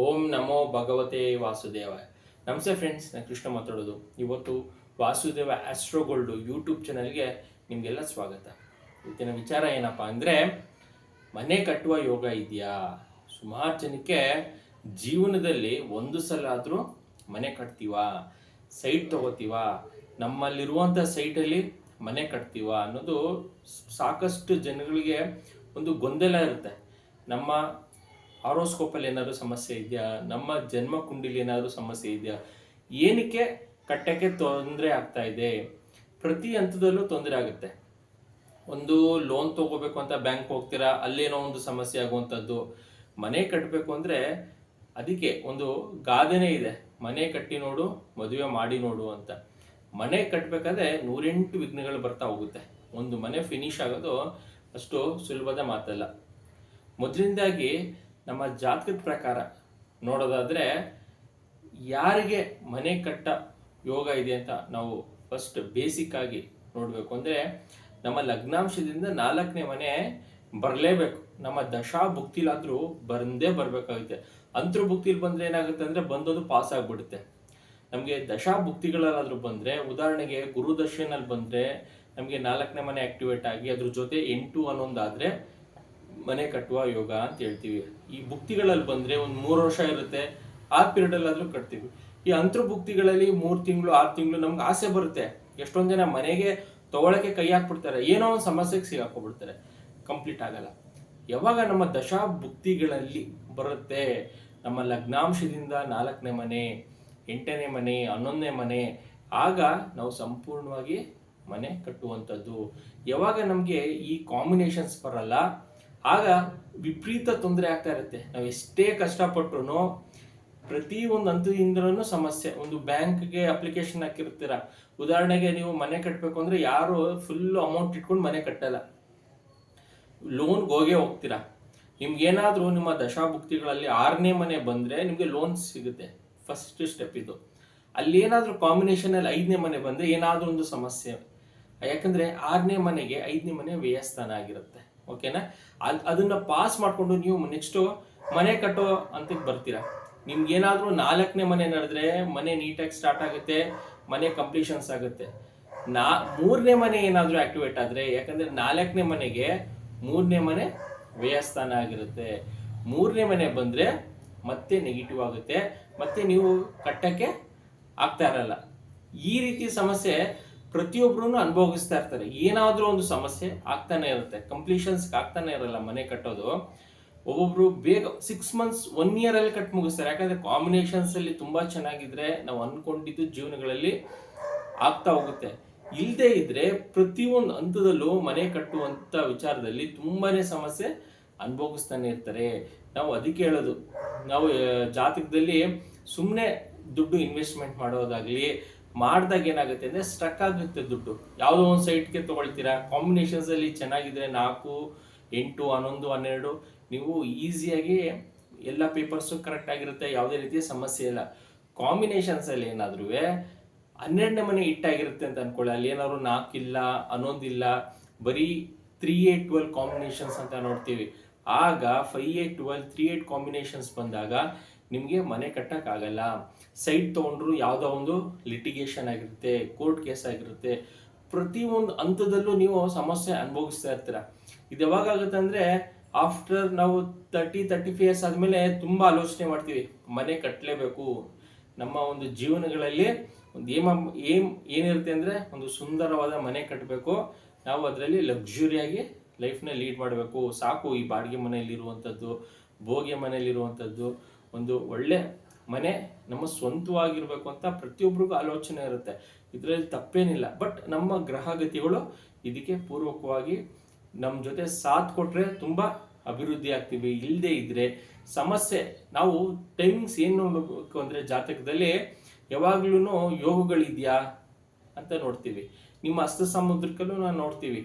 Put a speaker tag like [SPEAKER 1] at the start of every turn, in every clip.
[SPEAKER 1] ಓಂ ನಮೋ ಭಗವತೆ ವಾಸುದೇವ ನಮಸ್ತೆ ಫ್ರೆಂಡ್ಸ್ ನಾನು ಕೃಷ್ಣ ಮಾತಾಡೋದು. ಇವತ್ತು ವಾಸುದೇವ ಆಸ್ಟ್ರೋಗೋಲ್ಡು ಯೂಟ್ಯೂಬ್ ಚಾನಲ್ಗೆ ನಿಮಗೆಲ್ಲ ಸ್ವಾಗತ. ಇವತ್ತಿನ ವಿಚಾರ ಏನಪ್ಪ ಅಂದರೆ, ಮನೆ ಕಟ್ಟುವ ಯೋಗ ಇದೆಯಾ? ಸುಮಾರು ಜನಕ್ಕೆ ಜೀವನದಲ್ಲಿ ಒಂದು ಸಲ ಆದರೂ ಮನೆ ಕಟ್ತೀವ? ಸೈಟ್ ತಗೋತೀವ? ನಮ್ಮಲ್ಲಿರುವಂಥ ಸೈಟಲ್ಲಿ ಮನೆ ಕಟ್ತೀವ ಅನ್ನೋದು ಸಾಕಷ್ಟು ಜನಗಳಿಗೆ ಒಂದು ಗೊಂದಲ ಇರುತ್ತೆ. ನಮ್ಮ ಆರೋಸ್ಕೋಪಲ್ಲಿ ಏನಾದರೂ ಸಮಸ್ಯೆ ಇದೆಯಾ? ನಮ್ಮ ಜನ್ಮ ಕುಂಡಿಲಿ ಏನಾದರೂ ಸಮಸ್ಯೆ ಇದೆಯಾ? ಏನಕ್ಕೆ ಕಟ್ಟಕ್ಕೆ ತೊಂದರೆ ಆಗ್ತಾ ಇದೆ? ಪ್ರತಿ ಹಂತದಲ್ಲೂ ತೊಂದರೆ ಆಗುತ್ತೆ. ಒಂದು ಲೋನ್ ತಗೋಬೇಕು ಅಂತ ಬ್ಯಾಂಕ್ ಹೋಗ್ತೀರಾ? ಅಲ್ಲೇನೋ ಒಂದು ಸಮಸ್ಯೆ ಆಗುವಂಥದ್ದು. ಮನೆ ಕಟ್ಟಬೇಕು ಅಂದರೆ ಅದಕ್ಕೆ ಒಂದು ಗಾದೆನೇ ಇದೆ. ಮನೆ ಕಟ್ಟಿ ನೋಡು, ಮದುವೆ ಮಾಡಿ ನೋಡು ಅಂತ. ಮನೆ ಕಟ್ಟಬೇಕಾದ್ರೆ ನೂರೆಂಟು ವಿಘ್ನಗಳು ಬರ್ತಾ ಹೋಗುತ್ತೆ. ಒಂದು ಮನೆ ಫಿನಿಶ್ ಆಗೋದು ಅಷ್ಟು ಸುಲಭದ ಮಾತಲ್ಲ. ಮೊದಲಿಂದಾಗಿ ನಮ್ಮ ಜಾತಕದ ಪ್ರಕಾರ ನೋಡೋದಾದ್ರೆ ಯಾರಿಗೆ ಮನೆ ಕಟ್ಟ ಯೋಗ ಇದೆ ಅಂತ ನಾವು ಫಸ್ಟ್ ಬೇಸಿಕ್ ಆಗಿ ನೋಡಬೇಕು. ಅಂದರೆ ನಮ್ಮ ಲಗ್ನಾಂಶದಿಂದ ನಾಲ್ಕನೇ ಮನೆ ಬರಲೇಬೇಕು. ನಮ್ಮ ದಶಾ ಭುಕ್ತಿಲಾದ್ರೂ ಬಂದೇ ಬರಬೇಕಾಗುತ್ತೆ. ಅಂತರ ಭುಕ್ತಿಲಿ ಬಂದ್ರೆ ಏನಾಗುತ್ತೆ ಅಂದ್ರೆ ಬಂದೋದು ಪಾಸ್ ಆಗಿಬಿಡುತ್ತೆ. ನಮಗೆ ದಶಾ ಭುಕ್ತಿಗಳಲ್ಲಾದರೂ ಬಂದ್ರೆ, ಉದಾಹರಣೆಗೆ ಗುರು ಬಂದರೆ ಬಂದ್ರೆ ನಮಗೆ ನಾಲ್ಕನೇ ಮನೆ ಆಕ್ಟಿವೇಟ್ ಆಗಿ ಅದ್ರ ಜೊತೆ ಎಂಟು ಅನ್ನೊಂದಾದ್ರೆ ಮನೆ ಕಟ್ಟುವ ಯೋಗ ಅಂತ ಹೇಳ್ತೀವಿ. ಈ ಭುಕ್ತಿಗಳಲ್ಲಿ ಬಂದ್ರೆ ಒಂದು ಮೂರು ವರ್ಷ ಇರುತ್ತೆ. ಆ ಪೀರಿಯಡ್ ಅಲ್ಲಾದ್ರೂ ಕಟ್ತೀವಿ. ಈ ಅಂತರ್ಭುಕ್ತಿಗಳಲ್ಲಿ ಮೂರು ತಿಂಗಳು, ಆರು ತಿಂಗಳು ನಮ್ಗೆ ಆಸೆ ಬರುತ್ತೆ. ಎಷ್ಟೊಂದು ಜನ ಮನೆಗೆ ತಗೊಳಕ್ಕೆ ಕೈ ಹಾಕ್ಬಿಡ್ತಾರೆ. ಏನೋ ಒಂದು ಸಮಸ್ಯೆಗೆ ಸಿಗಾಕೊಬಿಡ್ತಾರೆ ಕಂಪ್ಲೀಟ್ ಆಗಲ್ಲ. ಯಾವಾಗ ನಮ್ಮ ದಶಾ ಭುಕ್ತಿಗಳಲ್ಲಿ ಬರುತ್ತೆ? ನಮ್ಮ ಲಗ್ನಾಂಶದಿಂದ ನಾಲ್ಕನೇ ಮನೆ, ಎಂಟನೇ ಮನೆ, ಹನ್ನೊಂದನೇ ಮನೆ, ಆಗ ನಾವು ಸಂಪೂರ್ಣವಾಗಿ ಮನೆ ಕಟ್ಟುವಂಥದ್ದು. ಯಾವಾಗ ನಮಗೆ ಈ ಕಾಂಬಿನೇಷನ್ಸ್ ಬರಲ್ಲ ಆಗ ವಿಪರೀತ ತೊಂದರೆ ಆಗ್ತಾ ಇರುತ್ತೆ. ನಾವು ಎಷ್ಟೇ ಕಷ್ಟಪಟ್ರು ಪ್ರತಿ ಒಂದು ಹಂತದಿಂದಲೂ ಸಮಸ್ಯೆ. ಒಂದು ಬ್ಯಾಂಕ್ಗೆ ಅಪ್ಲಿಕೇಶನ್ ಹಾಕಿರ್ತೀರ. ಉದಾಹರಣೆಗೆ ನೀವು ಮನೆ ಕಟ್ಟಬೇಕು ಅಂದರೆ ಯಾರು ಫುಲ್ ಅಮೌಂಟ್ ಇಟ್ಕೊಂಡು ಮನೆ ಕಟ್ಟಲ್ಲ. ಲೋನ್ಗೆ ಹೋಗೇ ಹೋಗ್ತೀರಾ. ನಿಮ್ಗೇನಾದರೂ ನಿಮ್ಮ ದಶಾಭುಕ್ತಿಗಳಲ್ಲಿ ಆರನೇ ಮನೆ ಬಂದರೆ ನಿಮಗೆ ಲೋನ್ ಸಿಗುತ್ತೆ. ಫಸ್ಟ್ ಸ್ಟೆಪ್ ಇದು. ಅಲ್ಲಿ ಏನಾದರೂ ಕಾಂಬಿನೇಷನಲ್ಲಿ ಐದನೇ ಮನೆ ಬಂದರೆ ಏನಾದರೂ ಒಂದು ಸಮಸ್ಯೆ. ಯಾಕಂದರೆ ಆರನೇ ಮನೆಗೆ ಐದನೇ ಮನೆ ವ್ಯಯಸ್ಥಾನ ಆಗಿರುತ್ತೆ. ಓಕೆನಾ ಅದ್, ಅದನ್ನ ಪಾಸ್ ಮಾಡ್ಕೊಂಡು ನೀವು ನೆಕ್ಸ್ಟು ಮನೆ ಕಟ್ಟೋ ಅಂತಕ್ಕೆ ಬರ್ತೀರಾ? ನಿಮ್ಗೆ ಏನಾದರೂ ನಾಲ್ಕನೇ ಮನೆ ನಡೆದ್ರೆ ಮನೆ ನೀಟಾಗಿ ಸ್ಟಾರ್ಟ್ ಆಗುತ್ತೆ, ಮನೆ ಕಂಪ್ಲೀಷನ್ಸ್ ಆಗುತ್ತೆ. ನಾ, ಮೂರನೇ ಮನೆ ಏನಾದರೂ ಆಕ್ಟಿವೇಟ್ ಆದ್ರೆ, ಯಾಕಂದ್ರೆ ನಾಲ್ಕನೇ ಮನೆಗೆ ಮೂರನೇ ಮನೆ ವ್ಯಯಸ್ಥಾನ ಆಗಿರುತ್ತೆ. ಮೂರನೇ ಮನೆ ಬಂದ್ರೆ ಮತ್ತೆ ನೆಗೆಟಿವ್ ಆಗುತ್ತೆ, ಮತ್ತೆ ನೀವು ಕಟ್ಟಕ್ಕೆ ಆಗ್ತಾ ಇರಲ್ಲ. ಈ ರೀತಿ ಸಮಸ್ಯೆ ಪ್ರತಿಯೊಬ್ಬರೂ ಅನುಭವಿಸ್ತಾ ಇರ್ತಾರೆ. ಏನಾದರೂ ಒಂದು ಸಮಸ್ಯೆ ಆಗ್ತಾನೆ ಇರುತ್ತೆ. ಕಂಪ್ಲೀಷನ್ಸ್ ಆಗ್ತಾನೆ ಇರಲ್ಲ ಮನೆ ಕಟ್ಟೋದು. ಒಬ್ಬೊಬ್ರು ಬೇಗ ಸಿಕ್ಸ್ ಮಂತ್ಸ್ ಒನ್ ಇಯರ್ ಅಲ್ಲಿ ಕಟ್ ಮುಗಿಸ್ತಾರೆ. ಯಾಕಂದ್ರೆ ಕಾಂಬಿನೇಷನ್ಸ್ ಅಲ್ಲಿ ತುಂಬಾ ಚೆನ್ನಾಗಿದ್ರೆ ನಾವು ಅನ್ಕೊಂಡಿದ್ದು ಜೀವನಗಳಲ್ಲಿ ಆಗ್ತಾ ಹೋಗುತ್ತೆ. ಇಲ್ಲದೆ ಇದ್ರೆ ಪ್ರತಿಯೊಂದು ಹಂತದಲ್ಲೂ ಮನೆ ಕಟ್ಟುವಂತ ವಿಚಾರದಲ್ಲಿ ತುಂಬಾನೇ ಸಮಸ್ಯೆ ಅನುಭವಿಸ್ತಾನೆ ಇರ್ತಾರೆ. ನಾವು ಅದಕ್ಕೆ ಹೇಳೋದು. ನಾವು ಜಾತಕದಲ್ಲಿ ಸುಮ್ಮನೆ ದುಡ್ಡು ಇನ್ವೆಸ್ಟ್ಮೆಂಟ್ ಮಾಡೋದಾಗ್ಲಿ ಮಾಡಿದಾಗ ಏನಾಗುತ್ತೆ ಅಂದ್ರೆ ಸ್ಟ್ರಕ್ ಆಗುತ್ತೆ ದುಡ್ಡು. ಯಾವುದೋ ಒಂದು ಸೈಟ್ಗೆ ತಗೊಳ್ತೀರಾ? ಕಾಂಬಿನೇಷನ್ಸ್ ಅಲ್ಲಿ ಚೆನ್ನಾಗಿದ್ರೆ ನಾಲ್ಕು, ಎಂಟು, ಹನ್ನೊಂದು, ಹನ್ನೆರಡು. ನೀವು ಈಸಿಯಾಗಿ ಎಲ್ಲ ಪೇಪರ್ಸು ಕರೆಕ್ಟ್ ಆಗಿರುತ್ತೆ, ಯಾವುದೇ ರೀತಿಯ ಸಮಸ್ಯೆ ಇಲ್ಲ. ಕಾಂಬಿನೇಷನ್ಸ್ ಅಲ್ಲಿ ಏನಾದ್ರೂ, ಹನ್ನೆರಡನೇ ಮನೆ ಇಟ್ಟಾಗಿರುತ್ತೆ ಅಂತ ಅನ್ಕೊಳ್ಳಿ. ಅಲ್ಲಿ ಏನಾದ್ರು ನಾಲ್ಕಿಲ್ಲ ಹನ್ನೊಂದಿಲ್ಲ ಬರೀ ತ್ರೀ ಏಟ್ ಟ್ವೆಲ್ ಕಾಂಬಿನೇಷನ್ಸ್ ಅಂತ ನೋಡ್ತೀವಿ. ಆಗ five eight twelve three eight combinations ಬಂದಾಗ ನಿಮಗೆ ಮನೆ ಕಟ್ಟೋಕ್ಕಾಗಲ್ಲ ಸೈಟ್ ತೊಗೊಂಡ್ರು ಯಾವುದೋ ಒಂದು ಲಿಟಿಗೇಷನ್ ಆಗಿರುತ್ತೆ ಕೋರ್ಟ್ ಕೇಸ್ ಆಗಿರುತ್ತೆ. ಪ್ರತಿಯೊಂದು ಹಂತದಲ್ಲೂ ನೀವು ಸಮಸ್ಯೆ ಅನುಭವಿಸ್ತಾ ಇರ್ತೀರ. ಇದು ಯಾವಾಗುತ್ತೆ ಅಂದರೆ ಆಫ್ಟರ್ ನಾವು ತರ್ಟಿ ತರ್ಟಿ ಫೈವ್ ಇಯರ್ಸ್ ಆದಮೇಲೆ ತುಂಬ ಆಲೋಚನೆ ಮಾಡ್ತೀವಿ. ಮನೆ ಕಟ್ಟಲೇಬೇಕು ನಮ್ಮ ಒಂದು ಜೀವನಗಳಲ್ಲಿ ಒಂದು ಏಮ, ಏಮ್, ಏನಿರುತ್ತೆ ಅಂದರೆ ಒಂದು ಸುಂದರವಾದ ಮನೆ ಕಟ್ಟಬೇಕು ನಾವು ಅದರಲ್ಲಿ ಲಕ್ಸುರಿಯಾಗಿ ಲೈಫ್ನ ಲೀಡ್ ಮಾಡಬೇಕು. ಸಾಕು ಈ ಬಾಡಿಗೆ ಮನೆಯಲ್ಲಿರುವಂಥದ್ದು ಬೋಗೆ ಮನೆಯಲ್ಲಿರುವಂಥದ್ದು ಒಂದು ಒಳ್ಳೆ ಮನೆ ನಮ್ಮ ಸ್ವಂತವಾಗಿರ್ಬೇಕು ಅಂತ ಪ್ರತಿಯೊಬ್ಬರಿಗೂ ಆಲೋಚನೆ ಇರುತ್ತೆ. ಇದರಲ್ಲಿ ತಪ್ಪೇನಿಲ್ಲ. ಬಟ್ ನಮ್ಮ ಗ್ರಹಗತಿಗಳು ಇದಕ್ಕೆ ಪೂರ್ವಕವಾಗಿ ನಮ್ಮ ಜೊತೆ ಸಾಥ್ ಕೊಟ್ಟರೆ ತುಂಬ ಅಭಿವೃದ್ಧಿ ಆಗ್ತೀವಿ. ಇಲ್ಲದೆ ಇದ್ರೆ ಸಮಸ್ಯೆ. ನಾವು ಟೈಮಿಂಗ್ಸ್ ಏನು ನೋಡಬೇಕು ಅಂದರೆ ಜಾತಕದಲ್ಲಿ ಯಾವಾಗ್ಲೂ ಯೋಗಗಳಿದೆಯಾ ಅಂತ ನೋಡ್ತೀವಿ. ನಿಮ್ಮ ಹಸ್ತ ಸಮುದ್ರಕ್ಕಲ್ಲೂ ನಾವು ನೋಡ್ತೀವಿ.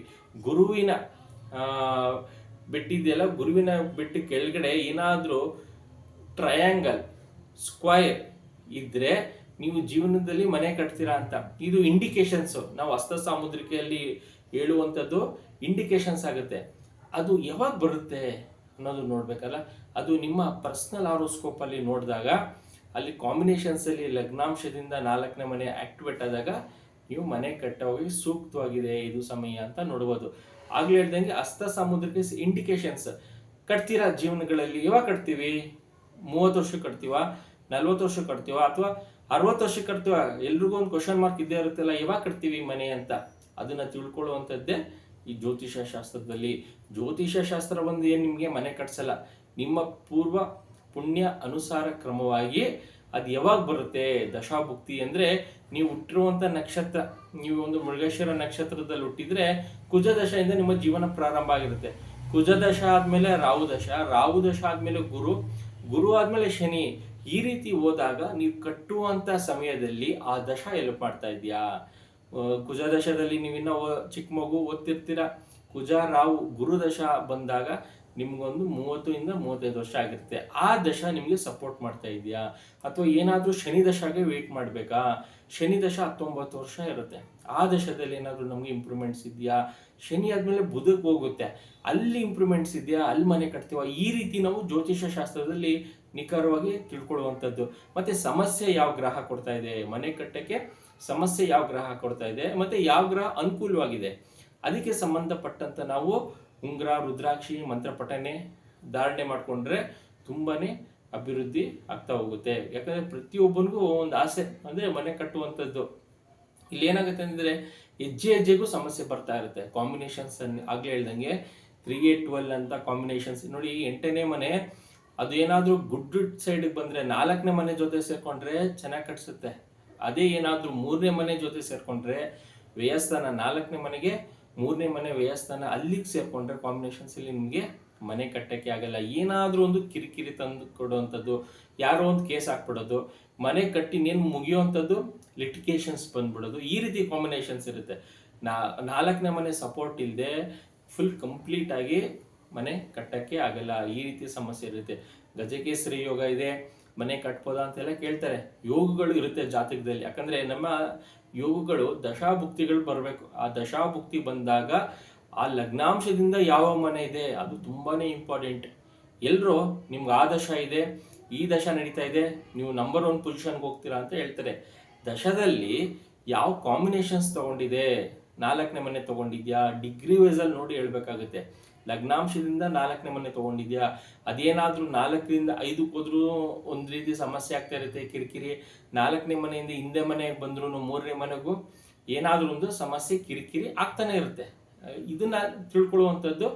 [SPEAKER 1] ಗುರುವಿನ ಬೆಟ್ಟಿದೆಯಲ್ಲ, ಗುರುವಿನ ಬೆಟ್ಟ ಕೆಳಗಡೆ ಏನಾದರೂ ಟ್ರಯಾಂಗಲ್ ಸ್ಕ್ವೈರ್ ಇದ್ರೆ ನೀವು ಜೀವನದಲ್ಲಿ ಮನೆ ಕಟ್ತೀರಾ ಅಂತ. ಇದು ಇಂಡಿಕೇಶನ್ಸ್ ನಾವು ಹಸ್ತ ಸಾಮುದ್ರಿಕೆಯಲ್ಲಿ ಹೇಳುವಂಥದ್ದು ಇಂಡಿಕೇಶನ್ಸ್ ಆಗುತ್ತೆ. ಅದು ಯಾವಾಗ ಬರುತ್ತೆ ಅನ್ನೋದು ನೋಡಬೇಕಲ್ಲ? ಅದು ನಿಮ್ಮ ಪರ್ಸ್ನಲ್ ಆರೋಸ್ಕೋಪಲ್ಲಿ ನೋಡಿದಾಗ, ಅಲ್ಲಿ ಕಾಂಬಿನೇಷನ್ಸಲ್ಲಿ ಲಗ್ನಾಂಶದಿಂದ ನಾಲ್ಕನೇ ಮನೆ ಆಕ್ಟಿವೇಟ್ ಆದಾಗ ನೀವು ಮನೆ ಕಟ್ಟೋಗಿ ಸೂಕ್ತವಾಗಿದೆ ಇದು ಸಮಯ ಅಂತ ನೋಡ್ಬೋದು. ಆಗ್ಲೇ ಹೇಳ್ದಂಗೆ ಹಸ್ತ ಸಾಮುದ್ರಿಕ ಇಂಡಿಕೇಶನ್ಸ್ ಕಟ್ತೀರಾ ಜೀವನಗಳಲ್ಲಿ? ಯಾವಾಗ ಕಟ್ತೀವಿ? ಮೂವತ್ತು ವರ್ಷ ಕಟ್ತೀವ, ನಲ್ವತ್ತು ವರ್ಷ ಕಟ್ತೀವ, ಅಥವಾ ಅರವತ್ತು ವರ್ಷ ಕಟ್ತೀವ? ಎಲ್ರಿಗೂ ಒಂದು ಕ್ವಶನ್ ಮಾರ್ಕ್ ಇದ್ದೇ ಇರುತ್ತಲ್ಲ ಯಾವಾಗ ಕಟ್ತೀವಿ ಮನೆ ಅಂತ. ಅದನ್ನ ತಿಳ್ಕೊಳ್ಳುವಂಥದ್ದೇ ಈ ಜ್ಯೋತಿಷ ಶಾಸ್ತ್ರದಲ್ಲಿ. ಜ್ಯೋತಿಷ ಶಾಸ್ತ್ರ ಬಂದು ಏನು ನಿಮಗೆ ಮನೆ ಕಟ್ಸಲ್ಲ? ನಿಮ್ಮ ಪೂರ್ವ ಪುಣ್ಯ ಅನುಸಾರ ಕ್ರಮವಾಗಿ ಅದು ಯಾವಾಗ ಬರುತ್ತೆ? ದಶಾಭುಕ್ತಿ ಅಂದ್ರೆ ನೀವು ಹುಟ್ಟಿರುವಂತ ನಕ್ಷತ್ರ. ನೀವು ಒಂದು ಮೃಗೇಶ್ವರ ನಕ್ಷತ್ರದಲ್ಲಿ ಹುಟ್ಟಿದ್ರೆ ಕುಜದಶೆಯಿಂದ ನಿಮ್ಮ ಜೀವನ ಪ್ರಾರಂಭ ಆಗಿರುತ್ತೆ. ಕುಜದಶ ಆದಮೇಲೆ ಆದ್ಮೇಲೆ ರಾಹು ದಶ. ರಾಹು ದಶ ಆದ್ಮೇಲೆ ಗುರು. ಗುರು ಆದ್ಮೇಲೆ ಶನಿ, ಈ ರೀತಿ ಹೋದಾಗ ನೀವು ಕಟ್ಟುವಂತ ಸಮಯದಲ್ಲಿ ಆ ದಶ ಎಲ್ಪ್ ಮಾಡ್ತಾ ಇದೆಯಾ ಕುಜ ದಶದಲ್ಲಿ ನೀವಿನ್ನ ಚಿಕ್ಕ ಮಗು ಓದ್ತಿರ್ತೀರ? ಕುಜ ರಾವು ಗುರು ದಶ ಬಂದಾಗ ನಿಮ್ಗೊಂದು ಮೂವತ್ತು ಇಂದ ಮೂವತ್ತೈದು ವರ್ಷ ಆಗಿರುತ್ತೆ. ಆ ದಶ ನಿಮಗೆ ಸಪೋರ್ಟ್ ಮಾಡ್ತಾ ಇದೆಯಾ ಅಥವಾ ಏನಾದರೂ ಶನಿ ದಶಾಗೆ ವೇಟ್ ಮಾಡಬೇಕಾ? ಶನಿ ದಶ ಹತ್ತೊಂಬತ್ತು ವರ್ಷ ಇರುತ್ತೆ. ಆ ದಶದಲ್ಲಿ ಏನಾದರೂ ನಮಗೆ ಇಂಪ್ರೂವ್ಮೆಂಟ್ಸ್ ಇದೆಯಾ ಶನಿ ಆದಮೇಲೆ ಬುಧಕ್ಕೆ ಹೋಗುತ್ತೆ. ಅಲ್ಲಿ ಇಂಪ್ರೂವ್ಮೆಂಟ್ಸ್ ಇದೆಯಾ? ಅಲ್ಲಿ ಮನೆ ಕಟ್ತೀವ? ಈ ರೀತಿ ನಾವು ಜ್ಯೋತಿಷ್ಯ ಶಾಸ್ತ್ರದಲ್ಲಿ ನಿಖರವಾಗಿ ತಿಳ್ಕೊಳ್ಳುವಂಥದ್ದು. ಮತ್ತೆ ಸಮಸ್ಯೆ ಯಾವ ಗ್ರಹ ಕೊಡ್ತಾ ಇದೆ? ಮನೆ ಕಟ್ಟಕ್ಕೆ ಸಮಸ್ಯೆ ಯಾವ ಗ್ರಹ ಕೊಡ್ತಾ ಇದೆ? ಮತ್ತೆ ಯಾವ ಗ್ರಹ ಅನುಕೂಲವಾಗಿದೆ? ಅದಕ್ಕೆ ಸಂಬಂಧಪಟ್ಟಂತ ನಾವು ಉಂಗ್ರ, ರುದ್ರಾಕ್ಷಿ ಮಂತ್ರ ಪಠನೆ ಧಾರಣೆ ಮಾಡಿಕೊಂಡ್ರೆ ತುಂಬಾನೇ ಅಭಿವೃದ್ಧಿ ಆಗ್ತಾ ಹೋಗುತ್ತೆ. ಯಾಕಂದ್ರೆ ಪ್ರತಿಯೊಬ್ಬನಿಗೂ ಒಂದು ಆಸೆ. ಅಂದ್ರೆ ಮನೆ ಕಟ್ಟುವಂಥದ್ದು. ಇಲ್ಲಿ ಏನಾಗುತ್ತೆ ಅಂದ್ರೆ ಹೆಜ್ಜೆ ಹೆಜ್ಜೆಗೂ ಸಮಸ್ಯೆ ಬರ್ತಾ ಇರುತ್ತೆ. ಕಾಂಬಿನೇಷನ್ಸ್ ಆಗ್ಲೇ ಹೇಳ್ದಂಗೆ ತ್ರೀ ಏಟ್ ಟ್ವೆಲ್ ಅಂತ ಕಾಂಬಿನೇಷನ್ಸ್ ನೋಡಿ ಎಂಟನೇ ಮನೆ, ಅದು ಏನಾದರೂ ಗುಡ್ ಸೈಡ್ ಬಂದ್ರೆ ನಾಲ್ಕನೇ ಮನೆ ಜೊತೆ ಸೇರ್ಕೊಂಡ್ರೆ ಚೆನ್ನಾಗಿ ಕಟ್ಸುತ್ತೆ. ಅದೇ ಏನಾದರೂ ಮೂರನೇ ಮನೆ ಜೊತೆ ಸೇರ್ಕೊಂಡ್ರೆ ವ್ಯಯಸ್ಥಾನ ನಾಲ್ಕನೇ ಮನೆಗೆ, ಮೂರನೇ ಮನೆ ವ್ಯಯಸ್ಥಾನ ಅಲ್ಲಿಗೆ ಸೇರ್ಕೊಂಡ್ರೆ ಕಾಂಬಿನೇಷನ್ಸ್ ಇಲ್ಲಿ ನಿಮಗೆ ಮನೆ ಕಟ್ಟಕ್ಕೆ ಆಗಲ್ಲ. ಏನಾದ್ರೂ ಒಂದು ಕಿರಿಕಿರಿ ತಂದು ಕೊಡುವಂಥದ್ದು, ಯಾರೋ ಒಂದು ಕೇಸ್ ಹಾಕ್ಬಿಡೋದು ಮನೆ ಕಟ್ಟಿ ನೇನು ಮುಗಿಯುವಂಥದ್ದು ಲಿಟಿಕೇಶನ್ಸ್ ಬಂದ್ಬಿಡೋದು. ಈ ರೀತಿ ಕಾಂಬಿನೇಷನ್ಸ್ ಇರುತ್ತೆ. ನಾ, ನಾಲ್ಕನೇ ಮನೆ ಸಪೋರ್ಟ್ ಇಲ್ಲದೆ ಫುಲ್ ಕಂಪ್ಲೀಟ್ ಆಗಿ ಮನೆ ಕಟ್ಟಕ್ಕೆ ಆಗಲ್ಲ. ಈ ರೀತಿ ಸಮಸ್ಯೆ ಇರುತ್ತೆ. ಗಜಕೇಸರಿ ಯೋಗ ಇದೆ, ಮನೆ ಕಟ್ಬೋದಾ ಅಂತೆಲ್ಲ ಕೇಳ್ತಾರೆ. ಯೋಗಗಳು ಇರುತ್ತೆ ಜಾತಕದಲ್ಲಿ. ಯಾಕಂದ್ರೆ ನಮ್ಮ ಯೋಗಗಳು ದಶಾಭುಕ್ತಿಗಳು ಬರಬೇಕು. ಆ ದಶಾಭುಕ್ತಿ ಬಂದಾಗ ಆ ಲಗ್ನಾಂಶದಿಂದ ಯಾವ ಮನೆ ಇದೆ, ಅದು ತುಂಬಾನೇ ಇಂಪಾರ್ಟೆಂಟ್ ಎಲ್ಲರೂ ನಿಮ್ಗೆ ಆ ದಶ ಇದೆ. ಈ ದಶ ನಡೀತಾ ಇದೆ, ನೀವು ನಂಬರ್ ಒನ್ ಪೊಸಿಷನ್ಗೆ ಹೋಗ್ತೀರಾ ಅಂತ ಹೇಳ್ತಾರೆ. ದಶದಲ್ಲಿ ಯಾವ ಕಾಂಬಿನೇಷನ್ಸ್ ತಗೊಂಡಿದೆ? ನಾಲ್ಕನೇ ಮನೆ ತಗೊಂಡಿದ್ಯಾ? ಡಿಗ್ರಿ ವೈಸಲ್ಲಿ ನೋಡಿ ಹೇಳ್ಬೇಕಾಗುತ್ತೆ. ಲಗ್ನಾಂಶದಿಂದ ನಾಲ್ಕನೇ ಮನೆ ತೊಗೊಂಡಿದ್ಯಾ? ಅದೇನಾದರೂ ನಾಲ್ಕರಿಂದ ಐದಕ್ಕೆ ಹೋದ್ರೂ ಒಂದು ರೀತಿ ಸಮಸ್ಯೆ ಆಗ್ತಾ ಇರುತ್ತೆ ಕಿರಿಕಿರಿ. ನಾಲ್ಕನೇ ಮನೆಯಿಂದ ಹಿಂದೆ ಮನೆಗೆ ಬಂದ್ರು ಮೂರನೇ ಮನೆಗೂ ಏನಾದರೂ ಒಂದು ಸಮಸ್ಯೆ ಕಿರಿಕಿರಿ ಆಗ್ತಾನೆ ಇರುತ್ತೆ. ಇದನ್ನ ತಿಳ್ಕೊಳ್ಳುವಂಥದ್ದು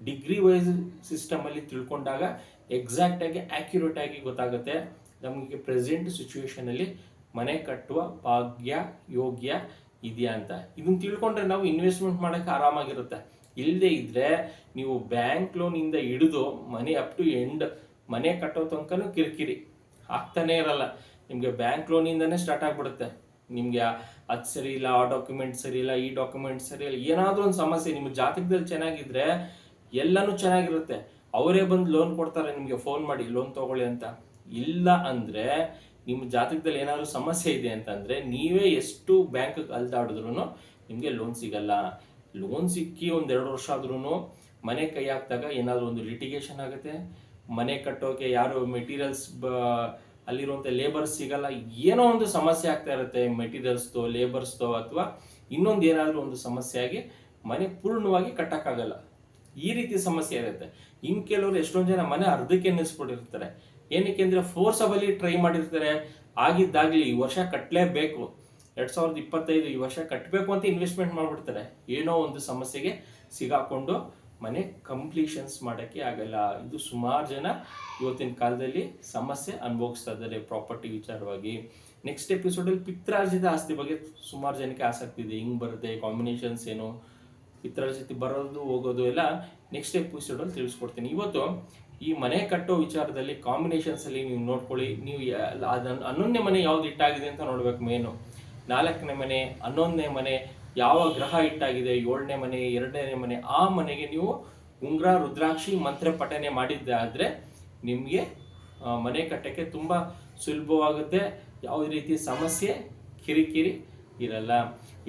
[SPEAKER 1] ಡಿಗ್ರಿ ವೈಸ್ ಸಿಸ್ಟಮ್ ಅಲ್ಲಿ ತಿಳ್ಕೊಂಡಾಗ ಎಕ್ಸಾಕ್ಟ್ ಆಗಿ ಗೊತ್ತಾಗುತ್ತೆ. ನಮಗೆ ಪ್ರೆಸೆಂಟ್ ಸಿಚುವೇಶನ್ ಅಲ್ಲಿ ಮನೆ ಕಟ್ಟುವ ಭಾಗ್ಯ, ಯೋಗ್ಯ ಇದೆಯಾ ಅಂತ. ಇದನ್ನ ತಿಳ್ಕೊಂಡ್ರೆ ನಾವು ಇನ್ವೆಸ್ಟ್ಮೆಂಟ್ ಮಾಡಕ್ಕೆ ಆರಾಮಾಗಿರುತ್ತೆ. ಇಲ್ಲದೆ ಇದ್ರೆ ನೀವು ಬ್ಯಾಂಕ್ ಲೋನ್ ಇಂದ ಹಿಡಿದು ಮನೆ ಅಪ್ ಟು ಎಂಡ್ ಮನೆ ಕಟ್ಟೋ ತನಕನೂ ಕಿರಿಕಿರಿ. ಆಗ್ತಾನೆ ಇರಲ್ಲ. ನಿಮಗೆ ಬ್ಯಾಂಕ್ ಲೋನಿಂದನೇ ಸ್ಟಾರ್ಟ್ ಆಗ್ಬಿಡುತ್ತೆ. ನಿಮಗೆ ಅದು ಸರಿ ಇಲ್ಲ, ಆ ಡಾಕ್ಯುಮೆಂಟ್ ಸರಿ ಇಲ್ಲ, ಈ ಡಾಕ್ಯುಮೆಂಟ್ ಸರಿ ಇಲ್ಲ, ಏನಾದರೂ ಒಂದು ಸಮಸ್ಯೆ. ನಿಮ್ಮ ಜಾತಕದಲ್ಲಿ ಚೆನ್ನಾಗಿದ್ರೆ ಎಲ್ಲನೂ ಚೆನ್ನಾಗಿರುತ್ತೆ. ಅವರೇ ಬಂದು ಲೋನ್ ಕೊಡ್ತಾರೆ, ನಿಮಗೆ ಫೋನ್ ಮಾಡಿ ಲೋನ್ ತಗೊಳ್ಳಿ ಅಂತ. ಇಲ್ಲ ಅಂದರೆ ನಿಮ್ಮ ಜಾತಕದಲ್ಲಿ ಏನಾದರೂ ಸಮಸ್ಯೆ ಇದೆ ಅಂತಂದರೆ ನೀವೇ ಎಷ್ಟು ಬ್ಯಾಂಕ್ ಅಲ್ದಾಡಿದ್ರು ನಿಮಗೆ ಲೋನ್ ಸಿಗಲ್ಲ. ಲೋನ್ ಸಿಕ್ಕಿ ಒಂದೆರಡು ವರ್ಷ ಆದ್ರೂ ಮನೆ ಕೈ ಹಾಕಿದಾಗ ಏನಾದರೂ ಒಂದು ಲಿಟಿಗೇಷನ್ ಆಗುತ್ತೆ. ಮನೆ ಕಟ್ಟೋಕೆ ಯಾರು ಮೆಟೀರಿಯಲ್ಸ್ ಅಲ್ಲಿರುವಂಥ ಲೇಬರ್ಸ್ ಸಿಗಲ್ಲ. ಏನೋ ಒಂದು ಸಮಸ್ಯೆ ಆಗ್ತಾ ಇರುತ್ತೆ ಮೆಟೀರಿಯಲ್ಸ್ದೋ ಲೇಬರ್ಸ್ದೋ ಅಥವಾ ಇನ್ನೊಂದು ಏನಾದರೂ ಒಂದು ಸಮಸ್ಯೆ ಆಗಿ ಮನೆ ಪೂರ್ಣವಾಗಿ ಕಟ್ಟಕ್ಕಾಗಲ್ಲ. ಈ ರೀತಿ ಸಮಸ್ಯೆ ಇರುತ್ತೆ. ಇನ್ ಕೆಲವರು ಎಷ್ಟೊಂದು ಜನ ಮನೆ ಅರ್ಧಕ್ಕೆ ನಿಲ್ಲಿಸ್ಬಿಟ್ಟಿರ್ತಾರೆ ಏನಕ್ಕೆ ಅಂದ್ರೆ ಫೋರ್ಸಬಲಿ ಟ್ರೈ ಮಾಡಿರ್ತಾರೆ. ಆಗಿದ್ದಾಗ್ಲಿ ಈ ವರ್ಷ ಕಟ್ಟಲೇಬೇಕು ಎರಡ್ ಸಾವಿರದ ಇಪ್ಪತ್ತೈದು ಈ ವರ್ಷ ಕಟ್ಟಬೇಕು ಅಂತ ಇನ್ವೆಸ್ಟ್ಮೆಂಟ್ ಮಾಡ್ಬಿಡ್ತಾರೆ. ಏನೋ ಒಂದು ಸಮಸ್ಯೆಗೆ ಸಿಗಾಕೊಂಡು ಮನೆ ಕಂಪ್ಲೀಷನ್ಸ್ ಮಾಡೋಕ್ಕೆ ಆಗಲ್ಲ. ಇದು ಸುಮಾರು ಜನ ಇವತ್ತಿನ ಕಾಲದಲ್ಲಿ ಸಮಸ್ಯೆ ಅನುಭವಿಸ್ತಾ ಇದ್ದಾರೆ ಪ್ರಾಪರ್ಟಿ ವಿಚಾರವಾಗಿ. ನೆಕ್ಸ್ಟ್ ಎಪಿಸೋಡಲ್ಲಿ ಪಿತ್ರಾರ್ಜಿತ ಆಸ್ತಿ ಬಗ್ಗೆ ಸುಮಾರು ಜನಕ್ಕೆ ಆಸಕ್ತಿ ಇದೆ. ಹಿಂಗೆ ಬರುತ್ತೆ ಕಾಂಬಿನೇಷನ್ಸ್ ಏನು? ಪಿತ್ರಾರ್ಜಿತ ಬರೋದು, ಹೋಗೋದು ಎಲ್ಲ ನೆಕ್ಸ್ಟ್ ಎಪಿಸೋಡಲ್ಲಿ ತಿಳಿಸ್ಕೊಡ್ತೀನಿ. ಇವತ್ತು ಈ ಮನೆ ಕಟ್ಟೋ ವಿಚಾರದಲ್ಲಿ ಕಾಂಬಿನೇಷನ್ಸ್ ಅಲ್ಲಿ ನೀವು ನೋಡ್ಕೊಳ್ಳಿ. ನೀವು ಅದನ್ನ ಹನ್ನೊಂದನೇ ಮನೆ ಯಾವ್ದು ಇಟ್ಟಾಗಿದೆ ಅಂತ ನೋಡ್ಬೇಕು ಮೇನು ನಾಲ್ಕನೇ ಮನೆ, ಹನ್ನೊಂದನೇ ಮನೆ, ಯಾವ ಗ್ರಹ ಇಟ್ಟಾಗಿದೆ, ಏಳನೇ ಮನೆ, ಎರಡನೇ ಮನೆ, ಆ ಮನೆಗೆ ನೀವು ಉಂಗ್ರ, ರುದ್ರಾಕ್ಷಿ ಮಂತ್ರ ಪಠನೆ ಮಾಡಿದ್ದೆ ಆದ್ರೆ ನಿಮಗೆ ಮನೆ ಕಟ್ಟಕ್ಕೆ ತುಂಬಾ ಸುಲಭವಾಗುತ್ತೆ. ಯಾವುದೇ ರೀತಿ ಸಮಸ್ಯೆ ಕಿರಿಕಿರಿ ಇರಲ್ಲ.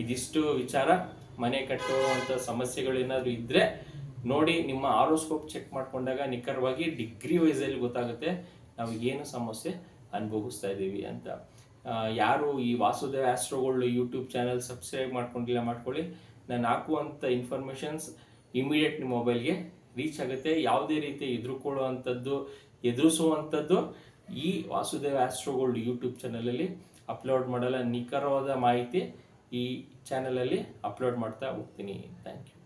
[SPEAKER 1] ಇದಿಷ್ಟು ವಿಚಾರ. ಮನೆ ಕಟ್ಟುವಂಥ ಸಮಸ್ಯೆಗಳೇನಾದರೂ ಇದ್ದರೆ ನೋಡಿ ನಿಮ್ಮ ಆರೋಸ್ಕೋಪ್ ಚೆಕ್ ಮಾಡ್ಕೊಂಡಾಗ ನಿಖರವಾಗಿ ಡಿಗ್ರಿ ವೈಸಲ್ಲಿ ಗೊತ್ತಾಗುತ್ತೆ ನಾವು ಏನು ಸಮಸ್ಯೆ ಅನುಭವಿಸ್ತಾ ಇದ್ದೀವಿ ಅಂತ. ಯಾರು ಈ ವಾಸುದೇವ ಆಸ್ಟ್ರೋಗಳು ಯೂಟ್ಯೂಬ್ ಚಾನಲ್ ಸಬ್ಸ್ಕ್ರೈಬ್ ಮಾಡ್ಕೊಂಡಿಲ್ಲ ಮಾಡ್ಕೊಳ್ಳಿ. ನಾನು ಹಾಕುವಂಥ ಇನ್ಫಾರ್ಮೇಷನ್ಸ್ ಇಮಿಡಿಯೇಟ್ ನಿಮ್ಮ ಮೊಬೈಲ್ಗೆ ರೀಚ್ ಆಗುತ್ತೆ. ಯಾವುದೇ ರೀತಿ ಎದುರುಕೊಳ್ಳುವಂಥದ್ದು, ಎದುರಿಸುವಂಥದ್ದು ಈ ವಾಸುದೇವ ಆಸ್ಟ್ರೋಗೋಲ್ಡ್ ಯೂಟ್ಯೂಬ್ ಚಾನಲಲ್ಲಿ ಅಪ್ಲೋಡ್ ಮಾಡಲ್ಲ. ನಿಖರವಾದ ಮಾಹಿತಿ ಈ ಚಾನಲಲ್ಲಿ ಅಪ್ಲೋಡ್ ಮಾಡ್ತಾ ಹೋಗ್ತೀನಿ. Thank you